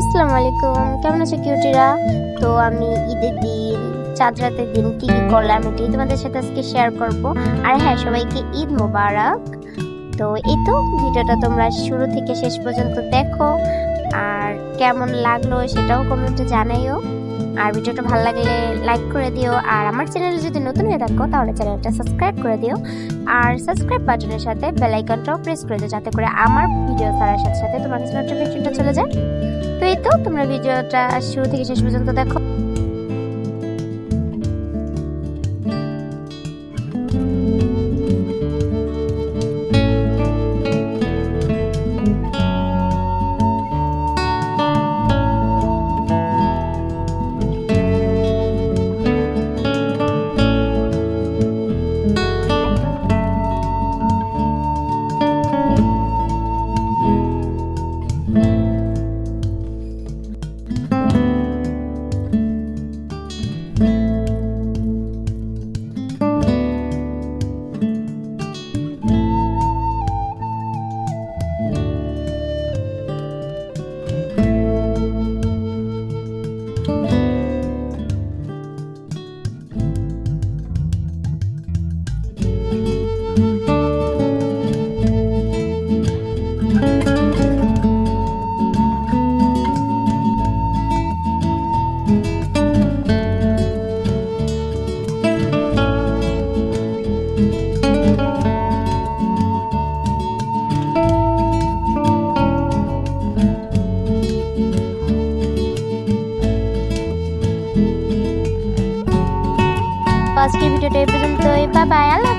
আসসালামু আলাইকুম। কেমন আছো কিউটিরা? তো আমি ঈদের দিন, চাঁদ রাতের দিন কি কি করলাম এটাই তোমাদের সাথে আজকে শেয়ার করব। আর হ্যাঁ সবাইকে ঈদ মোবারক। তো এই তো ভিডিওটা তোমরা শুরু থেকে শেষ পর্যন্ত দেখো। আর কেমন লাগল সেটাও কমেন্টে জানাইও। আর ভিডিওটা ভালো লাগলে লাইক করে দিও। আর আমার চ্যানেলে যদি নতুন হয়ে থাকো, তাহলে চ্যানেলটা সাবস্ক্রাইব করে দিও। আর সাবস্ক্রাইব বাটনের সাথে বেল আইকনটাও প্রেস করে দিও, যাতে করে আমার ভিডিও ছাড়ার সাথে সাথে তোমার নোটিফিকেশনটা চলে যায়। তো তোমরা ভিডিওটা শুরু থেকে শেষ পর্যন্ত দেখো। আজকের ভিডিওটা এই পর্যন্তই বাই বাই আল্লাহ